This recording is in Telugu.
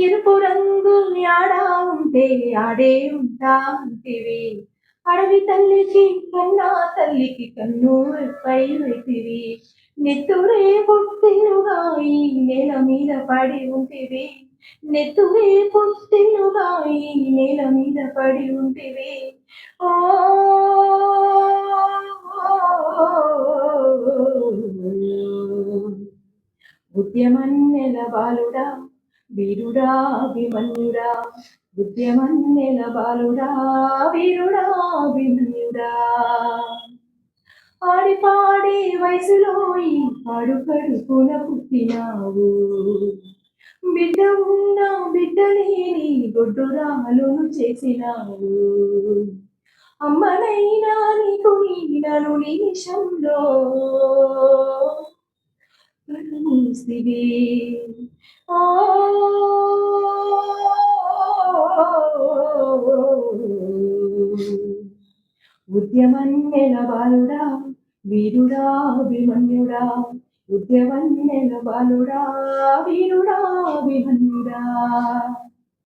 ఎరుపు రంగు ఆడా ఉంటే ఆడే ఉంటా ఉంటివి అడవి తల్లికి కన్నా తల్లికి కన్ను పై వెతివి నెత్తురే పుట్టినుగా ఈ నేల మీద పడి ఉంటివి నెత్తురే పుట్టినుగా ఈ నేల మీద పడి ఉంటివి ఓ ఉద్యమన్నెల బాలుడా వీరుడా అభిమన్యుడా ఉద్యమన్నెల బాలుడా వీరుడా అభిమన్యుడా ఆడి పాడే వయసులో ఈ కడుపున పుట్టినావు. బిడ్డ ఉన్న బిడ్డ లేని గొడ్డురాలును చేసినావు. అమ్మనైనా నీకు నీడను నిమిషంలో కరుణిస్తివి. ఆ ఉద్యమన్నెల బాలుడా వీరుడా అభిమన్యుడా ఉద్యమన్నెల బాలుడా వీరుడా అభిమన్యుడా